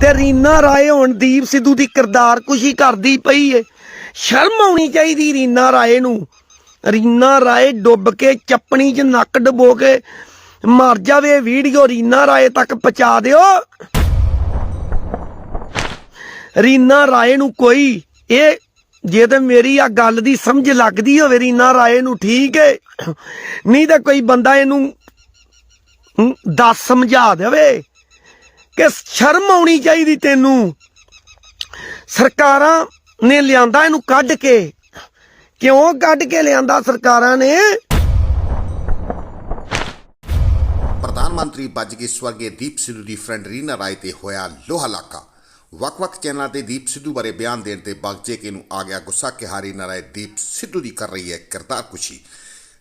ਤੇ ਰੀਨਾ ਰਾਏ ਹੁਣ ਦੀਪ ਸਿੱਧੂ ਦੀ ਕਿਰਦਾਰ ਕੁਸ਼ੀ ਕਰਦੀ ਪਈ ਏ। ਸ਼ਰਮ ਆਉਣੀ ਚਾਹੀਦੀ ਰੀਨਾ ਰਾਏ ਨੂੰ। ਰੀਨਾ ਰਾਏ ਡੁੱਬ ਕੇ ਚੱਪਣੀ 'ਚ ਨੱਕ ਡਬੋ ਕੇ ਮਰ ਜਾਵੇ, ਵੀਡੀਓ ਰੀਨਾ ਰਾਏ ਤੱਕ ਪਹੁੰਚਾ ਦਿਓ। ਰੀਨਾ ਰਾਏ ਨੂੰ ਕੋਈ, ਇਹ ਜੇ ਤੇ ਮੇਰੀ ਆ ਗੱਲ ਦੀ ਸਮਝ ਲੱਗਦੀ ਹੋਵੇ ਰੀਨਾ ਰਾਏ ਨੂੰ, ਠੀਕ ਏ। ਨਹੀਂ ਤਾਂ ਕੋਈ ਬੰਦਾ ਇਹਨੂੰ ਦੱਸ ਸਮਝਾ ਦੇਵੇ। ਕਿ ਸ਼ਰਮ ਆਉਣੀ ਚਾਹੀਦੀ ਤੈਨੂੰ। ਸਰਕਾਰਾਂ ਨੇ ਲਿਆਂਦਾ ਇਹਨੂੰ ਕੱਢ ਕੇ। ਕਿਉਂ ਕੱਢ ਕੇ ਲਿਆਂਦਾ ਸਰਕਾਰਾਂ ਨੇ? ਪ੍ਰਧਾਨ ਮੰਤਰੀ ਬਚ ਗਏ ਸਵਰਗੀ ਦੀਪ ਸਿੱਧੂ ਦੀ ਫਰੈਂਡ ਰੀਨਾ ਰਾਏ ਤੇ ਹੋਇਆ ਲੋਹਾ ਲਾਕਾ। ਵੱਖ-ਵੱਖ ਚੈਨਲਾਂ ਤੇ ਦੀਪ ਸਿੱਧੂ ਬਾਰੇ ਬਿਆਨ ਦੇਣ ਤੇ ਬਗਜੇ ਕੇ ਨੂੰ ਆ ਗਿਆ ਗੁੱਸਾ ਕਿ ਹਾਰੀ ਰੀਨਾ ਰਾਏ ਦੀਪ ਸਿੱਧੂ ਦੀ ਕਰ ਰਹੀ ਹੈ ਕਿਰਦਾਰ ਕੁਸ਼ੀ।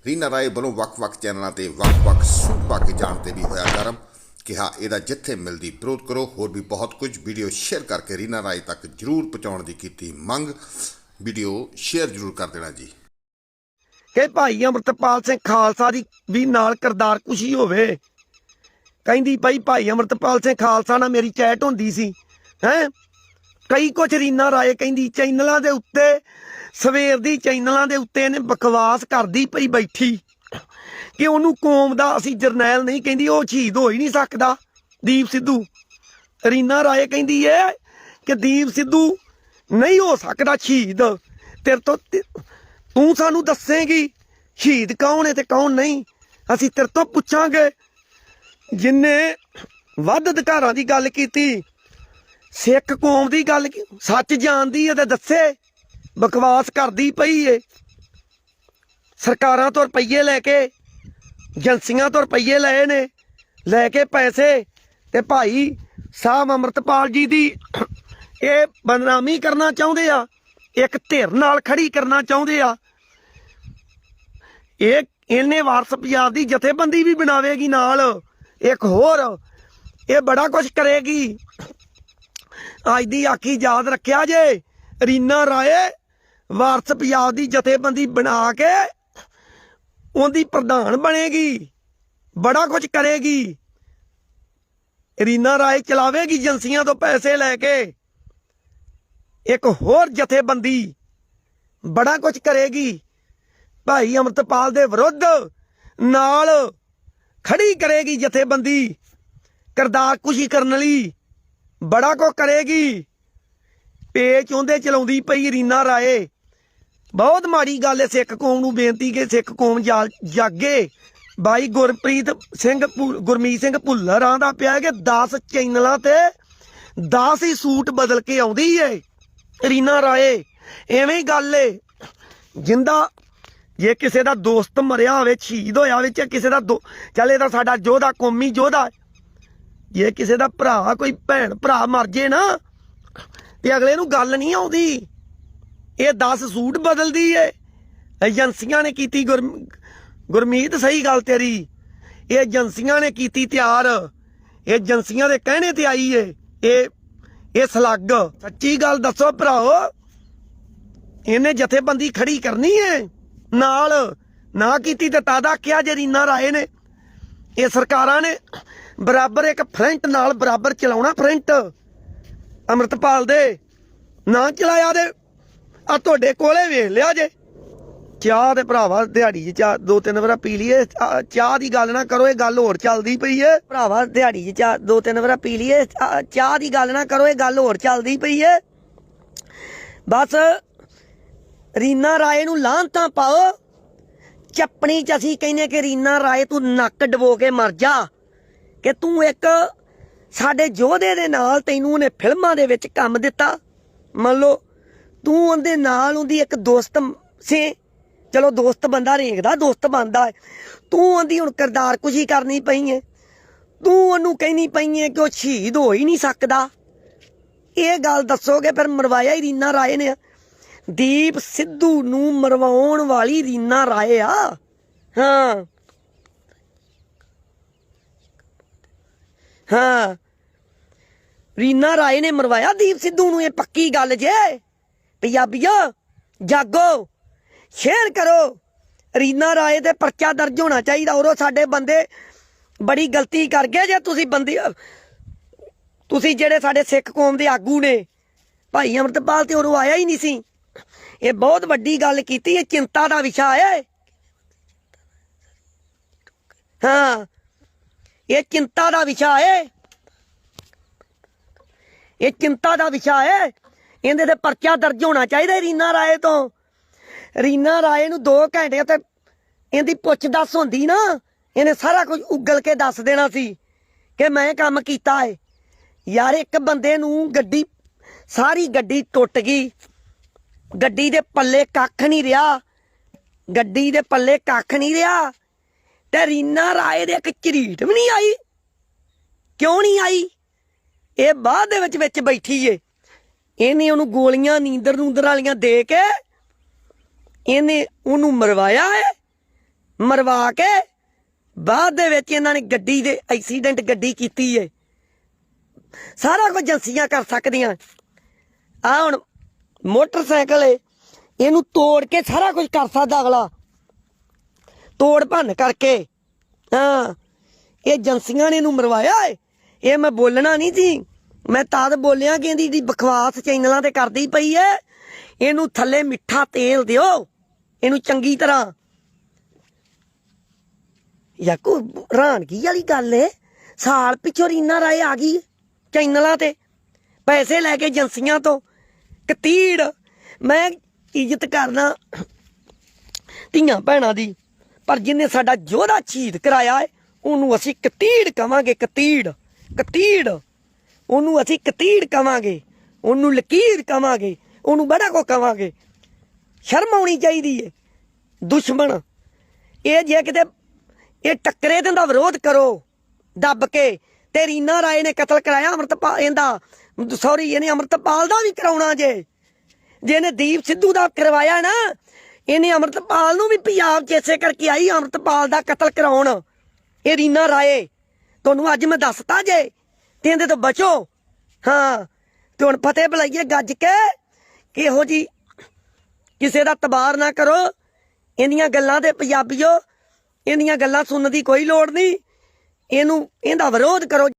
ਰੀਨਾ ਰਾਏ ਵੱਲੋਂ ਵੱਖ-ਵੱਖ ਚੈਨਲਾਂ ਤੇ ਵੱਖ-ਵੱਖ ਸੂਟ ਪਾ ਕੇ ਜਾਣ ਤੇ ਵੀ ਹੋਇਆ ਗਰਮ। ਕਿਹਾ, ਇਹਦਾ ਜਿੱਥੇ ਮਿਲਦੀ ਵਿਰੋਧ ਕਰੋ, ਹੋਰ ਵੀ ਬਹੁਤ ਕੁਝ ਵੀਡੀਓ ਸ਼ੇਅਰ ਕਰਕੇ ਰੀਨਾ ਰਾਏ ਤੱਕ ਜਰੂਰ ਪਹੁੰਚਾਉਣ ਦੀ ਕੀਤੀ ਮੰਗ। ਵੀਡੀਓ ਸ਼ੇਅਰ ਜਰੂਰ ਕਰ ਦੇਣਾ ਜੀ। ਕਿ ਭਾਈ ਅਮਰਤਪਾਲ ਸਿੰਘ ਖਾਲਸਾ ਦੀ ਵੀ ਨਾਲ ਕਿਰਦਾਰ ਕੁਸ਼ੀ ਹੋਵੇ। ਕਹਿੰਦੀ ਭਾਈ ਭਾਈ ਅਮਰਤਪਾਲ ਸਿੰਘ ਖਾਲਸਾ ਨਾਲ ਮੇਰੀ ਚੈਟ ਹੁੰਦੀ ਸੀ, ਹੈ? ਕਈ ਕੁਝ ਰੀਨਾ ਰਾਏ ਕਹਿੰਦੀ, ਚੈਨਲਾਂ ਦੇ ਉੱਤੇ, ਸਵੇਰ ਦੀ ਚੈਨਲਾਂ ਦੇ ਉੱਤੇ ਇਹਨੇ ਬਕਵਾਸ ਕਰਦੀ ਪਈ ਬੈਠੀ। ਕਿ ਉਹਨੂੰ ਕੌਮ ਦਾ ਅਸੀਂ ਜਰਨੈਲ ਨਹੀਂ ਕਹਿੰਦੀ, ਉਹ ਸ਼ਹੀਦ ਹੋ ਹੀ ਨਹੀਂ ਸਕਦਾ। ਦੀਪ ਸਿੱਧੂ। ਰੀਨਾ ਰਾਏ ਕਹਿੰਦੀ ਏ ਕਿ ਦੀਪ ਸਿੱਧੂ ਨਹੀਂ ਹੋ ਸਕਦਾ ਸ਼ਹੀਦ। ਤੇਰੇ ਤੋਂ ਤੂੰ ਸਾਨੂੰ ਦੱਸੇਂਗੀ ਸ਼ਹੀਦ ਕੌਣ ਹੈ ਤੇ ਕੌਣ ਨਹੀਂ। ਅਸੀਂ ਤੇਰੇ ਤੋਂ ਪੁੱਛਾਂਗੇ। ਜਿੰਨੇ ਵੱਧ ਅਧਿਕਾਰਾਂ ਦੀ ਗੱਲ ਕੀਤੀ, ਸਿੱਖ ਕੌਮ ਦੀ ਗੱਲ ਸੱਚ ਜਾਣਦੀ ਹੈ ਤੇ ਦੱਸੇ। ਬਕਵਾਸ ਕਰਦੀ ਪਈ ਏ। ਸਰਕਾਰਾਂ ਤੋਂ ਰੁਪਈਏ ਲੈ ਕੇ, ਏਜੰਸੀਆਂ ਤੋਂ ਰੁਪਈਏ ਲਏ ਨੇ, ਲੈ ਕੇ ਪੈਸੇ ਤੇ ਭਾਈ ਸਾਹਿਬ ਅਮਰਤਪਾਲ ਜੀ ਦੀ ਇਹ ਬਦਨਾਮੀ ਕਰਨਾ ਚਾਹੁੰਦੇ ਆ, ਇੱਕ ਧਿਰ ਨਾਲ ਖੜੀ ਕਰਨਾ ਚਾਹੁੰਦੇ ਆ। ਇਹ ਇਹਨੇ ਵਾਰਸ ਪੰਜਾਬ ਦੀ ਜਥੇਬੰਦੀ ਵੀ ਬਣਾਵੇਗੀ ਨਾਲ, ਇੱਕ ਹੋਰ, ਇਹ ਬੜਾ ਕੁਝ ਕਰੇਗੀ। ਅੱਜ ਦੀ ਆਖੀ ਯਾਦ ਰੱਖਿਆ ਜੇ, ਰੀਨਾ ਰਾਏ ਵਾਰਸ ਪੰਜਾਬ ਦੀ ਜਥੇਬੰਦੀ ਬਣਾ ਕੇ ਉਹਦੀ ਪ੍ਰਧਾਨ ਬਣੇਗੀ, ਬੜਾ ਕੁਝ ਕਰੇਗੀ। ਰੀਨਾ ਰਾਏ ਚਲਾਵੇਗੀ ਏਜੰਸੀਆਂ ਤੋਂ ਪੈਸੇ ਲੈ ਕੇ। ਇੱਕ ਹੋਰ ਜਥੇਬੰਦੀ ਬੜਾ ਕੁਝ ਕਰੇਗੀ। ਭਾਈ ਅਮਰਤਪਾਲ ਦੇ ਵਿਰੁੱਧ ਨਾਲ ਖੜੀ ਕਰੇਗੀ ਜਥੇਬੰਦੀ। ਕਰਦਾਰ ਕੁਸ਼ੀ ਕਰਨ ਲਈ ਬੜਾ ਕੁਝ ਕਰੇਗੀ। ਪੇਚ ਉਹਦੇ ਚਲਾਉਂਦੀ ਪਈ ਰੀਨਾ ਰਾਏ। ਬਹੁਤ ਮਾੜੀ ਗੱਲ ਹੈ, ਸਿੱਖ ਕੌਮ ਨੂੰ ਬੇਨਤੀ ਕਿ ਸਿੱਖ ਕੌਮ ਜਾ- ਜਾਗੇ। ਬਾਈ ਗੁਰਪ੍ਰੀਤ ਸਿੰਘ ਭੁ- ਗੁਰਮੀਤ ਸਿੰਘ ਭੁੱਲਰ ਆਂਦਾ ਪਿਆ ਕਿ 10 ਚੈਨਲਾਂ ਤੇ 10 ਹੀ ਸੂਟ ਬਦਲ ਕੇ ਆਉਂਦੀ ਏ, ਰੀਨਾ ਰਾਏ। ਐਵੇਂ ਹੀ ਗੱਲ ਏ। ਜਿੰਦਾ ਜੇ ਕਿਸੇ ਦਾ ਦੋਸਤ ਮਰਿਆ ਹੋਵੇ, ਸ਼ਹੀਦ ਹੋਇਆ ਹੋਵੇ ਚਾਹੇ ਕਿਸੇ ਦਾ ਦੋ- ਚੱਲ ਇਹ ਤਾਂ ਸਾਡਾ ਯੋਧਾ, ਕੌਮੀ ਯੋਧਾ। ਜੇ ਕਿਸੇ ਦਾ ਭਰਾ, ਕੋਈ ਭੈਣ, ਭਰਾ ਮਰ ਜੇ ਨਾ, ਤੇ ਅਗਲੇ ਨੂੰ ਗੱਲ ਨਹੀਂ ਆਉਂਦੀ। ਇਹ 10 ਸੂਟ ਬਦਲਦੀ ਏ। ਏਜੰਸੀਆਂ ਨੇ ਕੀਤੀ ਗੁਰ, ਗੁਰਮੀਤ, ਸਹੀ ਗੱਲ ਤੇਰੀ। ਇਹ ਏਜੰਸੀਆਂ ਨੇ ਕੀਤੀ ਤਿਆਰ। ਇਹ ਏਜੰਸੀਆਂ ਦੇ ਕਹਿਣੇ ਤੇ ਆਈ ਏ। ਇਹ ਇਹ ਸਲੱਗ। ਸੱਚੀ ਗੱਲ ਦੱਸੋ ਭਰਾਓ, ਇਹਨੇ ਜਥੇਬੰਦੀ ਖੜੀ ਕਰਨੀ ਏ। ਨਾਲ, ਨਾ ਕੀਤੀ ਤੇ ਤਾਦਾ ਕਿਹਾ ਜੇ ਰੀਨਾ ਰਾਏ ਨੇ। ਇਹ ਸਰਕਾਰਾਂ ਨੇ ਬਰਾਬਰ ਇੱਕ ਫਰੰਟ ਨਾਲ ਬਰਾਬਰ ਚਲਾਉਣਾ ਫਰੰਟ। ਅਮਰਤਪਾਲ ਦੇ ਨਾ ਚਲਾਇਆ ਦੇ ਆ ਤੁਹਾਡੇ ਕੋਲੇ ਵੇਖ ਲਿਆ ਜੇ। ਚਾਹ ਤੇ ਭਰਾਵਾ, ਦਿਹਾੜੀ 'ਚ ਚਾਹ, ਦੋ ਤਿੰਨ ਵਾਰ ਪੀ ਲਈਏ। ਚਾਹ- ਦੀ ਗੱਲ ਨਾ ਕਰੋ, ਇਹ ਗੱਲ ਹੋਰ ਚੱਲਦੀ ਪਈ ਏ। ਭਰਾਵਾ, ਦਿਹਾੜੀ 'ਚ ਚਾਹ, ਦੋ ਤਿੰਨ ਵਾਰ ਪੀ ਲਈਏ। ਚਾਹ- ਚਾਹ ਦੀ ਗੱਲ ਨਾ ਕਰੋ, ਇਹ ਗੱਲ ਹੋਰ ਚੱਲਦੀ ਪਈ ਏ। ਬਸ, ਰੀਨਾ ਰਾਏ ਨੂੰ ਲਾਂਤਾਂ ਪਾਓ। ਚੱਪਣੀ 'ਚ ਅਸੀਂ ਕਹਿੰਨੇ ਕਿ ਰੀਨਾ ਰਾਏ ਤੂੰ ਨੱਕ ਡਬੋ ਕੇ ਮਰ ਜਾ। ਕਿ ਤੂੰ ਇੱਕ ਸਾਡੇ ਯੋਧੇ ਦੇ ਨਾਲ ਤੈਨੂੰ ਉਹਨੇ ਫਿਲਮਾਂ ਦੇ ਵਿੱਚ ਕੰਮ ਦਿੱਤਾ। ਮੰਨ ਲਓ ਤੂੰ ਉਹਦੇ ਨਾਲ ਉਹਦੀ ਇੱਕ ਦੋਸਤ ਸੇ। ਚਲੋ ਦੋਸਤ ਬੰਦਾ ਰੇਖਦਾ ਦੋਸਤ ਬਣਦਾ ਤੂੰ ਉਹਦੀ ਹੁਣ ਕਿਰਦਾਰ ਕੁਸ਼ੀ ਕਰਨੀ ਪਈ ਹੈ। ਤੂੰ ਉਹਨੂੰ ਕਹਿਣੀ ਪਈ ਹੈ ਕਿ ਉਹ ਸ਼ਹੀਦ ਹੋ ਹੀ ਨਹੀਂ ਸਕਦਾ। ਇਹ ਗੱਲ ਦੱਸੋਗੇ ਫਿਰ ਮਰਵਾਇਆ ਹੀ ਰੀਨਾ ਰਾਏ ਨੇ ਦੀਪ ਸਿੱਧੂ ਨੂੰ ਮਰਵਾਉਣ ਵਾਲੀ ਰੀਨਾ ਰਾਏ ਆ। ਹਾਂ। ਹਾਂ। ਰੀਨਾ ਰਾਏ ਨੇ ਮਰਵਾਇਆ ਦੀਪ ਸਿੱਧੂ ਨੂੰ, ਇਹ ਪੱਕੀ ਗੱਲ ਜੇ। ਪੰਜਾਬੀਓ, ਜਾਗੋ। ਸ਼ੇਅਰ ਕਰੋ। ਰੀਨਾ ਰਾਏ ਤੇ ਪਰਚਾ ਦਰਜ ਹੋਣਾ ਚਾਹੀਦਾ ਔਰ ਸਾਡੇ ਬੰਦੇ ਬੜੀ ਗਲਤੀ ਕਰ ਗਏ ਜੇ ਤੁਸੀਂ ਬੰਦੇ, ਤੁਸੀਂ ਜਿਹੜੇ ਸਾਡੇ ਸਿੱਖ ਕੌਮ ਦੇ ਆਗੂ ਨੇ, ਭਾਈ ਅਮਰਤਪਾਲ ਤੇ ਉਰੋਂ ਆਇਆ ਹੀ ਨਹੀਂ ਸੀ। ਇਹ ਬਹੁਤ ਵੱਡੀ ਗੱਲ ਕੀਤੀ, ਇਹ ਚਿੰਤਾ ਦਾ ਵਿਸ਼ਾ ਹੈ। ਹਾਂ, ਇਹ ਚਿੰਤਾ ਦਾ ਵਿਸ਼ਾ ਹੈ। ਇਹ ਚਿੰਤਾ ਦਾ ਵਿਸ਼ਾ ਹੈ। ਇਹਦੇ ਤੇ ਪਰਚਾ ਦਰਜ ਹੋਣਾ ਚਾਹੀਦਾ ਰੀਨਾ ਰਾਏ ਤੋਂ। ਰੀਨਾ ਰਾਏ ਨੂੰ 2 ਘੰਟੇ ਤੇ ਇਹਦੀ ਪੁੱਛ ਦੱਸ ਹੁੰਦੀ ਨਾ, ਇਹਨੇ ਸਾਰਾ ਕੁਝ ਉਗਲ ਕੇ ਦੱਸ ਦੇਣਾ ਸੀ ਕਿ ਮੈਂ ਕੰਮ ਕੀਤਾ ਹੈ ਯਾਰ, ਇੱਕ ਬੰਦੇ ਨੂੰ ਗੱਡੀ, ਸਾਰੀ ਗੱਡੀ ਟੁੱਟ ਗਈ। ਗੱਡੀ ਦੇ ਪੱਲੇ ਕੱਖ ਨਹੀਂ ਰਿਹਾ। ਗੱਡੀ ਦੇ ਪੱਲੇ ਕੱਖ ਨਹੀਂ ਰਿਹਾ ਤੇ ਰੀਨਾ ਰਾਏ ਦੇ ਇੱਕ ਝਰੀਟ ਵੀ ਨਹੀਂ ਆਈ। ਕਿਉਂ ਨਹੀਂ ਆਈ? ਇਹ ਬਾਅਦ ਦੇ ਵਿੱਚ ਵਿੱਚ ਬੈਠੀ ਏ। ਇਹਨੇ ਉਹਨੂੰ ਗੋਲੀਆਂ ਨੀਂਦਰ ਨੂੰਦਰ ਵਾਲੀਆਂ ਦੇ ਕੇ ਇਹਨੇ ਉਹਨੂੰ ਮਰਵਾਇਆ ਹੈ, ਮਰਵਾ ਕੇ ਬਾਅਦ ਦੇ ਵਿੱਚ ਇਹਨਾਂ ਨੇ ਗੱਡੀ ਦੇ ਐਕਸੀਡੈਂਟ ਗੱਡੀ ਕੀਤੀ ਏ ਸਾਰਾ ਕੁਝ ਏਜੰਸੀਆਂ ਕਰ ਸਕਦੀਆਂ। ਆ ਹੁਣ ਮੋਟਰਸਾਈਕਲ ਏ ਇਹਨੂੰ ਤੋੜ ਕੇ ਸਾਰਾ ਕੁਝ ਕਰ ਸਕਦਾ ਅਗਲਾ। ਤੋੜ ਭੰਨ ਕਰਕੇ, ਹਾਂ। ਇਹ ਏਜੰਸੀਆਂ ਨੇ ਇਹਨੂੰ ਮਰਵਾਇਆ ਏ ਇਹ ਮੈਂ ਬੋਲਣਾ ਨਹੀਂ ਸੀ। ਮੈਂ ਤਦ ਬੋਲਿਆ ਕਿ ਇਹਦੀ ਜਿਹੜੀ ਬਕਵਾਸ ਚੈਨਲਾਂ ਤੇ ਕਰਦੀ ਪਈ ਏ ਇਹਨੂੰ ਥੱਲੇ ਮਿੱਠਾ ਤੇਲ ਦਿਓ। ਇਹਨੂੰ ਚੰਗੀ ਤਰ੍ਹਾਂ। ਯਾਕੂ, ਹੈਰਾਨਗੀ ਵਾਲੀ ਗੱਲ ਏ। ਸਾਲ ਪਿੱਛੋਂ ਰੀਨਾ ਰਾਏ ਆ ਗਈ ਚੈਨਲਾਂ ਤੇ। ਪੈਸੇ ਲੈ ਕੇ ਏਜੰਸੀਆਂ ਤੋਂ। ਕਤੀੜ। ਮੈਂ ਇੱਜ਼ਤ ਕਰਦਾ ਧੀਆਂ ਭੈਣਾਂ ਦੀ। ਪਰ ਜਿਨੇ ਸਾਡਾ ਯੋਧਾ ਸ਼ਹੀਦ ਕਰਾਇਆ ਹੈ ਉਹਨੂੰ ਅਸੀਂ ਕਤੀੜ ਕਵਾਂਗੇ, ਕਤੀੜ। ਕਤੀੜ। ਉਹਨੂੰ ਅਸੀਂ ਕਤੀੜ ਕਵਾਂਗੇ, ਉਹਨੂੰ ਲਕੀਰ ਕਵਾਂਗੇ, ਉਹਨੂੰ ਬੜਾ ਕੋ ਕਵਾਂਗੇ। ਸ਼ਰਮ ਆਉਣੀ ਚਾਹੀਦੀ ਏ, ਦੁਸ਼ਮਣ। ਇਹ ਜੇ ਕਿਤੇ, ਇਹ ਟੱਕਰੇ ਤੇ ਦਾ ਵਿਰੋਧ ਕਰੋ, ਦੱਬ ਕੇ। ਤੇ ਰੀਨਾ ਰਾਏ ਨੇ ਕਤਲ ਕਰਾਇਆ ਅਮਰਤਪਾਲ, ਇਹਦਾ ਸੌਰੀ ਇਹਨੇ ਅਮਰਤਪਾਲ ਦਾ ਵੀ ਕਰਾਉਣਾ ਜੇ। ਜਿਹਨੇ ਦੀਪ ਸਿੱਧੂ ਦਾ ਕਰਵਾਇਆ ਨਾ, ਇਹਨੇ ਅਮਰਤਪਾਲ ਨੂੰ ਵੀ ਪੰਜਾਬ 'ਚ ਇਸੇ ਕਰਕੇ ਆਈ, ਅਮਰਤਪਾਲ ਦਾ ਕਤਲ ਕਰਾਉਣ। ਇਹ ਰੀਨਾ ਰਾਏ। ਤੁਹਾਨੂੰ ਅੱਜ ਮੈਂ ਦੱਸਤਾ ਜੇ ਤੇ ਇਹਦੇ ਤੋਂ ਬਚੋ। ਹਾਂ, ਤੇ ਹੁਣ ਫਤਿਹ ਬੁਲਾਈਏ ਗੱਜ ਕੇ ਕਿਹੋ ਜੀ ਕਿਸੇ ਦਾ ਤਬਾਰ ਨਾ ਕਰੋ। ਇਹਦੀਆਂ ਗੱਲਾਂ ਤੇ ਪੰਜਾਬੀਓ ਇਹਦੀਆਂ ਗੱਲਾਂ ਸੁਣਨ ਦੀ ਕੋਈ ਲੋੜ ਨਹੀਂ। ਇਹਨੂੰ, ਇਹਦਾ ਵਿਰੋਧ ਕਰੋ।